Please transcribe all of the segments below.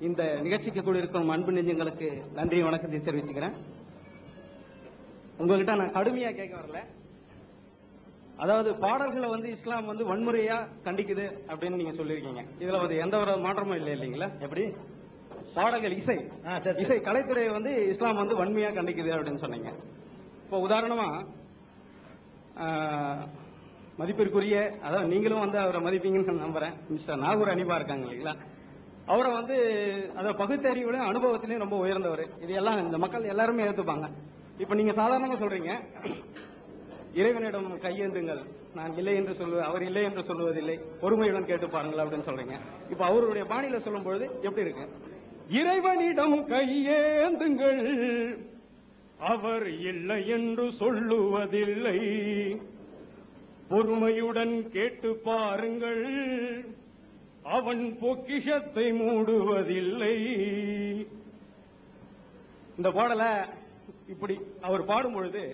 இந்த நிகழ்ச்சிக்கு கூட இருக்கும் அன்பு நெஞ்சங்களுக்கு நன்றி வணக்கத்தை தெரிவிச்சுக்கிறேன். உங்ககிட்ட நான் கடுமையா கேட்க வரல. அதாவது பாடல்களை வந்து இஸ்லாம் வந்து வன்முறையா கண்டிக்குது அப்படின்னு நீங்க சொல்லியிருக்கீங்க. இதுல வந்து எந்த ஒரு மாற்றமும் இல்லை இல்லைங்களா? எப்படி? பாடல்கள் இசை. ஆ, சரி. இசை கலைத்துறையை வந்து இஸ்லாம் வந்து வன்மையா கண்டிக்குது அப்படின்னு சொன்னீங்க. இப்போ உதாரணமா மதிப்பிற்குரிய அதாவது நீங்களும் வந்து அவரை மதிப்பீங்கன்னு நான் நம்புறேன். மிஸ்டர் நாகூர் அனிபா இருக்காங்க இல்லைங்களா? அவரை வந்து அதை பகுத்தறிவுல அனுபவத்திலையும் ரொம்ப உயர்ந்தவர். இது எல்லாம் இந்த மக்கள் எல்லாருமே ஏற்றுப்பாங்க இப்போ நீங்க சாதாரணமா சொல்றீங்க இறைவனிடம் கையேந்துங்கள். நான் இல்லை என்று சொல்லுவேன் அவர் இல்லை என்று சொல்லுவதில்லை. பொறுமையுடன் கேட்டு பாருங்கள் அப்படின்னு சொல்றீங்க. இப்ப அவருடைய பாணியில சொல்லும் பொழுது எப்படி இருக்கு? இறைவனிடம் கையேந்துங்கள். அவர் இல்லை என்று சொல்லுவதில்லை. பொறுமையுடன் கேட்டு பாருங்கள். அவன் பொக்கிஷத்தை மூடுவதில்லை. இந்த பாடலை இப்படி அவர் பாடும் பொழுது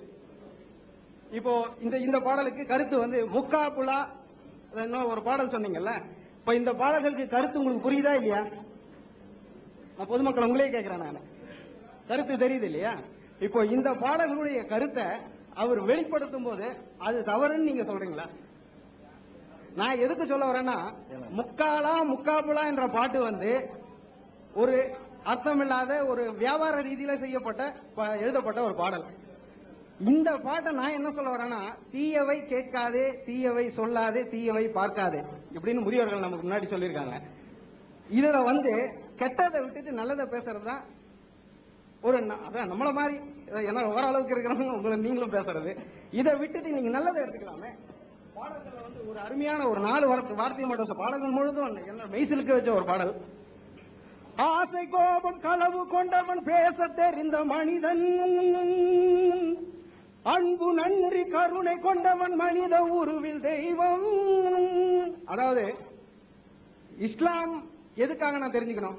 இப்போ இந்த இந்த பாடலுக்கு கருத்து வந்து முக்கா புலா இன்னும் ஒரு பாடல் சொன்னீங்கல்ல இப்ப இந்த பாடல்களுக்கு கருத்து உங்களுக்கு புரியுதா இல்லையா? நான் பொதுமக்கள் உங்களே கேட்கிறேன் நான். கருத்து தெரியுது இல்லையா? இப்போ இந்த பாடல்களுடைய கருத்தை அவர் வெளிப்படுத்தும் போது அது தவறுன்னு நீங்க சொல்றீங்களா? நான் எதுக்கு சொல்ல வரேன்னா முக்காலா முக்காபுலா என்ற பாட்டு வந்து ஒரு அர்த்தமில்லாத ஒரு வியாபார ரீதியில செய்யப்பட்ட ப- எழுதப்பட்ட ஒரு பாடல். இந்த பாட்டை நான் என்ன சொல்ல வரேன்னா தீயவை கேட்காதே தீயவை சொல்லாதே தீயவை பார்க்காதே இப்படின்னு முதியோர்கள் நமக்கு முன்னாடி சொல்லியிருக்காங்க. இதுல வந்து கெட்டதை விட்டுட்டு நல்லதை பேசுறது தான் ஒரு அதான் நம்மள மாதிரி ஏன்னா ஓரளவுக்கு இருக்கிறவங்க உங்களை நீங்களும் பேசுறது. இதை விட்டுட்டு நீங்க நல்லதை எடுத்துக்கலாமே. பாடல்கள் வந்து ஒரு அருமையான ஒரு நாலு வார்த்தை வார்த்தை மட்டும் பாடல்கள் முழுதும் என்ன மெய்சிலுக்கு வச்ச ஒரு பாடல். ஆசை கோபம் களவு கொண்டவன் பேச தெரிந்த மனிதன். அன்பு நன்றி கருணை கொண்டவன் மனித உருவில் தெய்வம். அதாவது இஸ்லாம் எதுக்காக நான் தெரிஞ்சுக்கணும்?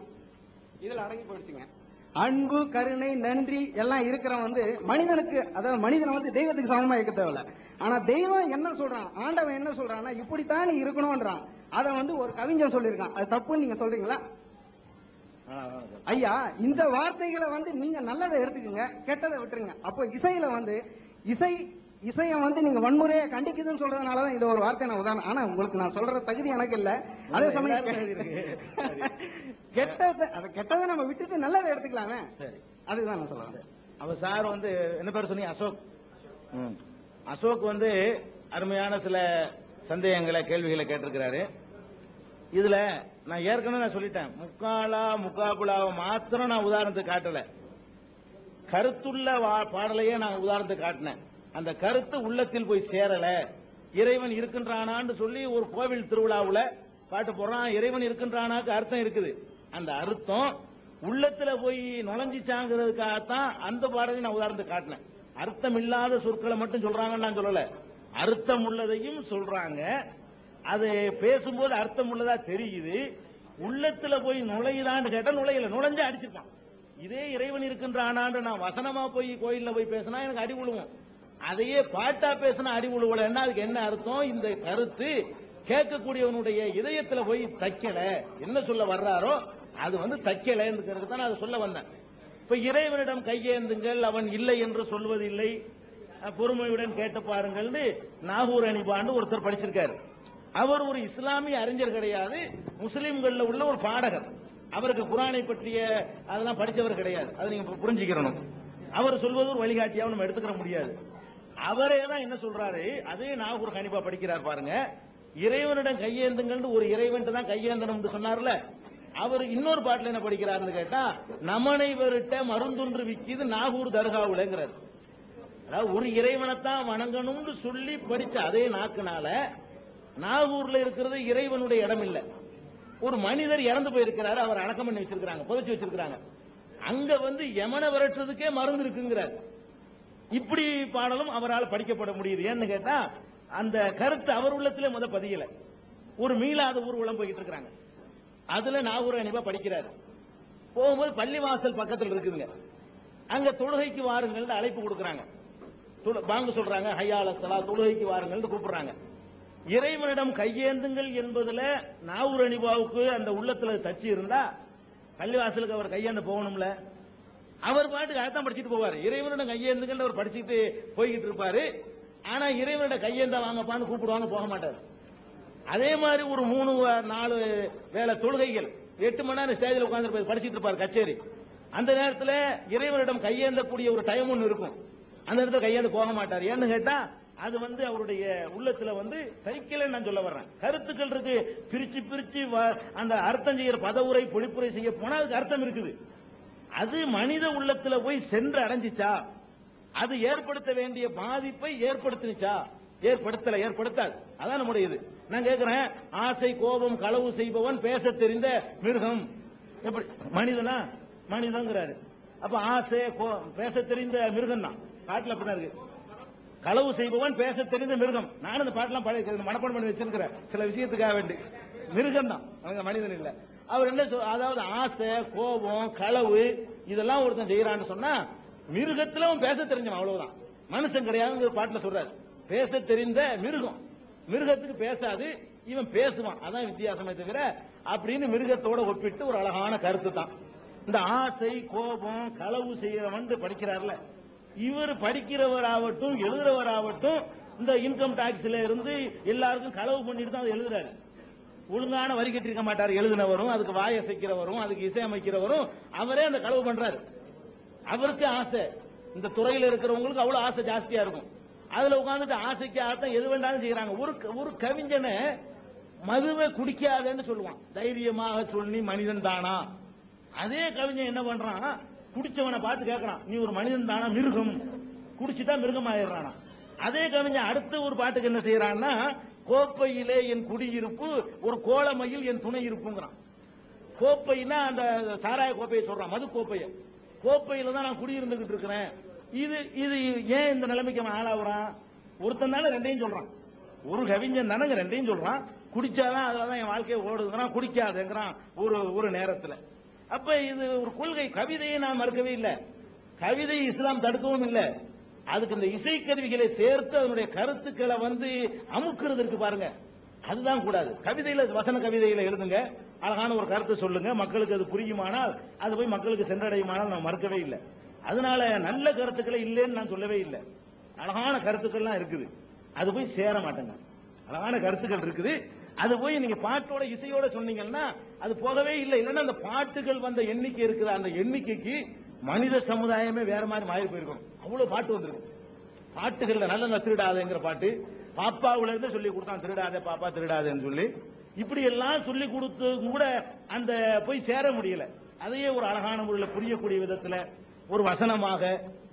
இதுல அடங்கி போயிடுச்சுங்க. அன்பு கருணை நன்றி எல்லாம் இருக்கிறவன் வந்து மனிதனுக்கு அதாவது மனிதனை வந்து தெய்வத்துக்கு சமமா இருக்க தேவையில்ல. ஆனா தெய்வம் என்ன சொல்றான்? ஆண்டவன் என்ன சொல்றான்னா இப்படித்தான் நீ இருக்கணும்ன்றான். அதை வந்து ஒரு கவிஞன் சொல்லியிருக்கான். அது தப்புன்னு நீங்க சொல்றீங்களா? ஐயா இந்த வார்த்தைகளை வந்து நீங்க நல்லதை எடுத்துக்கங்க கெட்டதை விட்டுருங்க. அப்போ இசையில வந்து இசை இசையை வந்து நீங்க வன்முறையை கண்டிக்குதுன்னு சொல்றதுனாலதான் இது ஒரு வார்த்தை நான் உதாரணம். ஆனா உங்களுக்கு நான் சொல்ற தகுதி எனக்கு இல்ல. அதே சமயம். கெட்டதை அதை கெட்டதை நம்ம விட்டுட்டு நல்லதை எடுத்துக்கலாமே. சரி. அதுதான் நான் சொல்றேன். அவ சார் வந்து என்ன பேர் சொன்னீங்க? அசோக். ம். அசோக் வந்து அருமையான சில சந்தேகங்களை கேள்விகளை கேட்டிருக்கிறாரு. இதுல நான் ஏற்கனவே நான் சொல்லிட்டேன். முக்காலா முக்காபுலாவை மாத்திரம் நான் உதாரணத்துக்கு காட்டல. கருத்துள்ள வா- பாடலையே நான் உதாரணத்துக்கு காட்டினேன். அந்த கருத்து உள்ளத்தில் போய் சேரல. இறைவன் இருக்கின்றானான்னு சொல்லி ஒரு கோவில் திருவிழாவுல பாட்டு போடுறான். இறைவன் இருக்கின்றானாக்கு அர்த்தம் இருக்குது. அந்த அர்த்தம் உள்ளத்துல போய் நுழைஞ்சிச்சாங்கிறதுக்காகத்தான் அந்த பாடலை நான் உதாரணத்தை காட்டினேன். அர்த்தம் இல்லாத சொற்களை மட்டும் சொல்றாங்கன்னு நான் சொல்லல. அர்த்தம் உள்ளதையும் சொல்றாங்க. அது பேசும்போது அர்த்தம் உள்ளதா தெரியுது. உள்ளத்துல போய் நுழையுதான்னு கேட்டா நுழையல. நுழைஞ்சா அடிச்சிருப்பான். இதே இறைவன் இருக்கின்றானான்னு நான் வசனமா போய் கோயில்ல போய் பேசினா எனக்கு அடி விழுவும். அதையே பாட்டா பேசினா அடி விழுவலன்னா அதுக்கு என்ன அர்த்தம்? இந்த கருத்து கேட்கக்கூடியவனுடைய இதயத்துல போய் தைக்கல. என்ன சொல்ல வர்றாரோ அது வந்து தைக்கலங்கிறது தான் அதை சொல்ல வந்தேன். இப்ப இறைவனிடம் கையேந்துங்கள் அவன் இல்லை என்று சொல்வதில்லை. பொறுமையுடன் கேட்டு பாருங்கள்னு நாகூர் அணிபாண்டு ஒருத்தர் படிச்சிருக்காரு. அவர் ஒரு இஸ்லாமிய அறிஞர் கிடையாது. முஸ்லிம்கள்ல உள்ள ஒரு பாடகர். அவருக்கு குரானை பற்றிய அதெல்லாம் படித்தவர் கிடையாது. அதை நீங்க புரிஞ்சுக்கிறணும். அவர் சொல்வது ஒரு வழிகாட்டியாக நம்ம எடுத்துக்கிற முடியாது. அவரே தான் என்ன சொல்றாரு? அதே நாகூர் கணிப்பா படிக்கிறார் பாருங்க. இறைவனிடம் கையேந்துங்கள் ஒரு இறைவன் தான் கையேந்தணும்னு சொன்னார்ல. அவர் இன்னொரு பாட்டில் என்ன படிக்கிறாருன்னு கேட்டா நமனை வருட்ட மருந்தொன்று விக்கிது நாகூர் தர்காவுலங்கிறார். அதாவது ஒரு இறைவனைத்தான் வணங்கணும்னு சொல்லி படிச்ச அதே நாக்குனால நாகூர்ல இருக்கிறது இறைவனுடைய இடம் இல்லை ஒரு மனிதர் இறந்து போயிருக்கிறாரு அவர் அடக்கம் பண்ணி வச்சிருக்காங்க புதைச்சு வச்சிருக்காங்க அங்க வந்து யமனை விரட்டுறதுக்கே மருந்து இருக்குங்கிறார். இப்படி பாடலும் அவரால் படிக்கப்பட முடியுது. ஏன்னு கேட்டா அந்த கருத்து அவர் உள்ளத்திலே முத பதியல. ஒரு மீளாத ஊர்வலம் போயிட்டு இருக்கிறாங்க. அதுல நாகூர் அணிவா படிக்கிறாரு. போகும்போது பள்ளிவாசல் பக்கத்துல இருக்குதுங்க. அங்க தொழுகைக்கு வாருங்கள் அழைப்பு கொடுக்கறாங்க. தொழு- பாங்கு சொல்றாங்க ஹையால சலா தொழுகைக்கு வாருங்கள் கூப்பிடுறாங்க. இறைவனிடம் கையேந்துங்கள் என்பதுல நாவூர் அணிபாவுக்கு அந்த உள்ளத்துல தச்சு இருந்தா பள்ளிவாசலுக்கு அவர் கையாண்டு போகணும்ல. அவர் பாட்டுக்கு அதான் படிச்சுட்டு போவார். இறைவனோட கையேந்துங்கன்னு அவர் படிச்சுட்டு போய்கிட்டு இருப்பாரு. ஆனா இறைவனோட கையேந்தா வாங்கப்பான்னு கூப்பிடுவாங்க போக மாட்டார். அதே மாதிரி ஒரு மூணு நாலு வேலை தொழுகைகள். எட்டு மணி நேரம் ஸ்டேஜில் உட்கார்ந்து படிச்சுட்டு இருப்பார் கச்சேரி. அந்த நேரத்தில் இறைவனிடம் கையேந்தக்கூடிய ஒரு டைம் ஒன்று இருக்கும். அந்த நேரத்தில் கையேந்து போக மாட்டார். ஏன்னு கேட்டா அது வந்து அவருடைய உள்ளத்துல வந்து சைக்கிளை நான் சொல்ல வர்றேன். கருத்துக்கள் இருக்கு. பிரிச்சு பிரிச்சு வ- அந்த அர்த்தம் செய்யற பதவுரை பொழிப்புரை செய்ய போனா அதுக்கு அர்த்தம் இருக்குது. அது மனித உள்ளத்துல போய் சென்று அடைஞ்சிச்சா? அது ஏற்படுத்த வேண்டிய பாதிப்பை ஏற்படுத்தினுச்சா? ஏற்படுத்தல ஏற்படுத்தாது. அதான் நம்முடைய இது. நான் கேட்கிறேன் ஆசை கோபம் களவு செய்பவன் பேச தெரிந்த மிருகம். எப்படி? மனிதனா? மனிதங்கிறாரு. அப்ப ஆசை கோ- பேச தெரிந்த மிருகம் தான் காட்டுல அப்படிதான் இருக்கு. களவு செய்பவன் பேச தெரிந்த மிருகம். நானும் இந்த பாட்டெல்லாம் பழைய மனப்பாடம் பண்ணி வச்சிருக்கிறேன் சில விஷயத்துக்காக வேண்டி. மிருகம் தான் அவங்க மனிதன் இல்லை. அவர் என்ன அதாவது ஆசை கோபம் களவு இதெல்லாம் ஒருத்தன் செய்யறான்னு சொன்னா மிருகத்துல அவன் பேச தெரிஞ்சவன் அவ்வளவுதான். மனுஷன் கிடையாதுங்கிற பாட்டுல சொல்றாரு. பேச தெரிந்த மிருகம். மிருகத்துக்கு பேசாது இவன் பேசுவான். அதான் வித்தியாசமே தவிர அப்படின்னு மிருகத்தோட ஒப்பிட்டு ஒரு அழகான கருத்து தான். இந்த ஆசை கோபம் களவு செய்யறவன் படிக்கிறார்ல. இவர் படிக்கிறவராகட்டும் எழுதுறவராகட்டும் இந்த இன்கம் டாக்ஸ்ல இருந்து எல்லாருக்கும் களவு பண்ணிட்டு தான் அதை எழுதுறாரு. ஒழுங்கான வரி கட்டிருக்க மாட்டார். எழுதினவரும் அதுக்கு வாய் அசைக்கிறவரும் அதுக்கு இசையமைக்கிறவரும் அவரே அந்த களவு பண்றாரு. அவருக்கு ஆசை. இந்த துறையில இருக்கிறவங்களுக்கு அவ்வளவு ஆசை ஜாஸ்தியா இருக்கும். அதுல உட்காந்துட்டு ஆசைக்கு ஆட்டம் எது வேண்டாலும் செய்யறாங்க ஒரு ஒரு கவிஞனை மதுவை குடிக்காதேன்னு சொல்லுவான். தைரியமாக சொல்லி மனிதன் தானா? அதே கவிஞன் என்ன பண்றான் குடிச்சவனை பார்த்து கேட்கறான். நீ ஒரு மனிதன் தானா? மிருகம். குடிச்சுட்டா மிருகம் ஆயிடுறானா அதே கவிஞன் அடுத்த ஒரு பாட்டுக்கு என்ன செய்யறான்னா கோப்பையிலே என் குடியிருப்பு ஒரு கோலமையில் என் துணை இருப்புங்கிறான் கோப்பைனா அந்த சாராய கோப்பையை சொல்றான் மது கோப்பையை. கோப்பையில தான் நான் குடியிருந்துகிட்டு இருக்கிறேன். இது இது ஏன் இந்த நிலைமைக்கு அவன் ஆளாகுறான்? ஒருத்தன் தானே ரெண்டையும் சொல்றான். ஒரு கவிஞன் தானங்க ரெண்டையும் சொல்றான். குடிச்சாதான் அதுலதான் என் வாழ்க்கையை ஓடுதுங்கிறான் குடிக்காதுங்கிறான் ஒரு ஒரு நேரத்துல. அப்ப இது ஒரு கொள்கை கவிதையை நான் மறுக்கவே இல்லை. கவிதை இஸ்லாம் தடுக்கவும் இல்லை. அதுக்கு இந்த இசைக்கருவிகளை சேர்த்து அதனுடைய கருத்துக்களை வந்து அமுக்குறது இருக்கு பாருங்க. அதுதான் கூடாது. கவிதையில வசன கவிதையில எழுதுங்க. அழகான ஒரு கருத்து சொல்லுங்க. மக்களுக்கு அது புரியுமானால் அது போய் மக்களுக்கு சென்றடையுமானால் நான் மறுக்கவே இல்லை. அதனால நல்ல கருத்துக்களை இல்லைன்னு நான் சொல்லவே இல்லை. அழகான கருத்துக்கள்லாம் இருக்குது. அது போய் சேர மாட்டேங்க. அழகான கருத்துக்கள் இருக்குது. அது போய் நீங்க பாட்டோட இசையோட சொன்னீங்கன்னா அது போகவே இல்லை. இல்லைன்னா அந்த பாட்டுகள் வந்த எண்ணிக்கை இருக்குது. அந்த எண்ணிக்கைக்கு மனித சமுதாயமே வேற மாதிரி மாறி போயிருக்கும். அவ்வளவு பாட்டு வந்திருக்கும். பாட்டுகள்ல நல்ல திருடாதேங்கிற பாட்டு. பாப்பாவுல இருந்து சொல்லி கொடுத்தான் திருடாதே பாப்பா திருடாதேன்னு சொல்லி. இப்படி எல்லாம் சொல்லி கொடுத்து கூட அந்த போய் சேர முடியல. அதையே ஒரு அழகான முறையில் புரியக்கூடிய விதத்துல ஒரு வசனமாக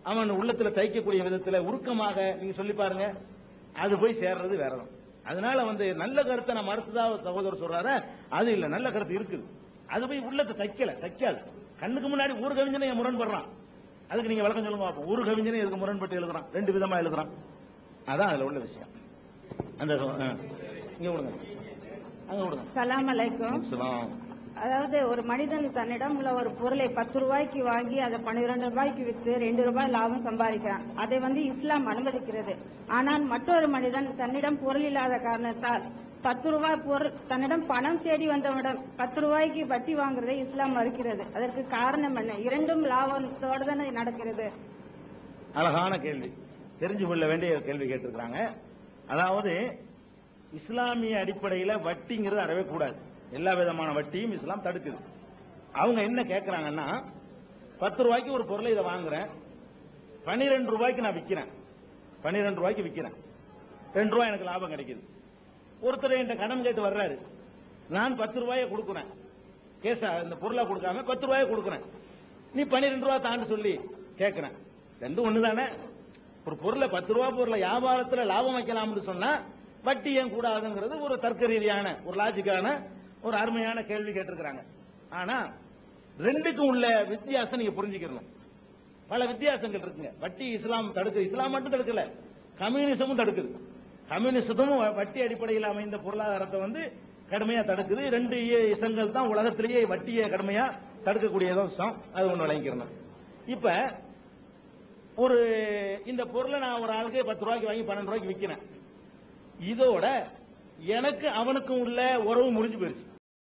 அவன் உள்ளத்துல தைக்கக்கூடிய விதத்துல உருக்கமாக நீங்க சொல்லி பாருங்க. அது போய் சேர்றது வேறதான் அதனால வந்து நல்ல கருத்தை நான் மறுத்ததா ஒரு சகோதரர் சொல்றாரு? அது இல்ல நல்ல கருத்து இருக்குது. அது போய் உள்ளத்தை தைக்கல தைக்காது. கண்ணுக்கு முன்னாடி ஒரு கவிஞனை என் முரண்படுறான். அதுக்கு நீங்க விளக்கம் சொல்லுங்க பாப்போம். ஒரு கவிஞனை எதுக்கு முரண்பட்டு எழுதுறான்? ரெண்டு விதமா எழுதுறான். அதான் அதுல உள்ள விஷயம். அந்த. இங்க விடுங்க. அங்க விடுங்க. சலாம் அலைக்கும். அதாவது ஒரு மனிதன் தன்னிடம் உள்ள ஒரு பொருளை பத்து ரூபாய்க்கு வாங்கி அதை பன்னிரண்டு ரூபாய்க்கு விற்று ரெண்டு ரூபாய் லாபம் சம்பாதிக்கிறான். அதை வந்து இஸ்லாம் அனுமதிக்கிறது. ஆனால் மற்றொரு மனிதன் தன்னிடம் பொருள் இல்லாத காரணத்தால் பத்து ரூபாய் பொருள் தன்னிடம் பணம் தேடி வந்தவனிடம் பத்து ரூபாய்க்கு வட்டி வாங்குறதை இஸ்லாம் மறுக்கிறது. அதற்கு காரணம் என்ன? இரண்டும் லாபத்தோடு தானே நடக்கிறது. அழகான கேள்வி. தெரிஞ்சு கொள்ள வேண்டிய கேள்வி கேட்டிருக்காங்க அதாவது இஸ்லாமிய அடிப்படையில் வட்டிங்கிறது அறவே கூடாது. எல்லா விதமான வட்டியும் இஸ்லாம் தடுக்குது. அவங்க என்ன கேட்கறாங்கன்னா பத்து ரூபாய்க்கு ஒரு பொருளை இதை வாங்குறேன். பன்னிரெண்டு ரூபாய்க்கு நான் விற்கிறேன் பன்னிரெண்டு ரூபாய்க்கு விற்கிறேன் ரெண்டு ரூபாய் எனக்கு லாபம் கிடைக்குது. ஒருத்தர் என்கிட்ட கடன் கேட்டு வர்றாரு. நான் பத்து ரூபாயை கொடுக்குறேன். கேஷா இந்த பொருளை கொடுக்காம பத்து ரூபாயை கொடுக்குறேன். நீ பன்னிரெண்டு ரூபா தாண்டு சொல்லி கேட்கிறேன் ரெண்டும் ஒண்ணு தானே ஒரு பொருளை பத்து ரூபா பொருளை வியாபாரத்தில் லாபம் வைக்கலாம்னு சொன்னா வட்டி ஏன் கூடாதுங்கிறது ஒரு தர்க்க ரீதியான ஒரு லாஜிக்கான ஒரு அருமையான கேள்வி கேட்டிருக்கிறாங்க. ஆனா ரெண்டுக்கும் உள்ள வித்தியாசம் நீங்க புரிஞ்சுக்கணும் பல வித்தியாசங்கள் இருக்குங்க. வட்டி இஸ்லாம் தடுக்குது. இஸ்லாம் மட்டும் தடுக்கல. கம்யூனிசமும் தடுக்குது. கம்யூனிசமும் வட்டி அடிப்படையில் அமைந்த பொருளாதாரத்தை வந்து கடுமையா தடுக்குது. ரெண்டு இசங்கள் தான் உலகத்திலேயே வட்டியை கடுமையா தடுக்கக்கூடியதும் அது ஒண்ணு விளங்கிக்கிறணும் இப்ப ஒரு இந்த பொருளை நான் ஒரு ஆளுக்கு பத்து ரூபாய்க்கு வாங்கி பன்னெண்டு ரூபாய்க்கு விற்கிறேன் இதோட எனக்கு அவனுக்கும் உள்ள உறவு முடிஞ்சு போயிடுச்சு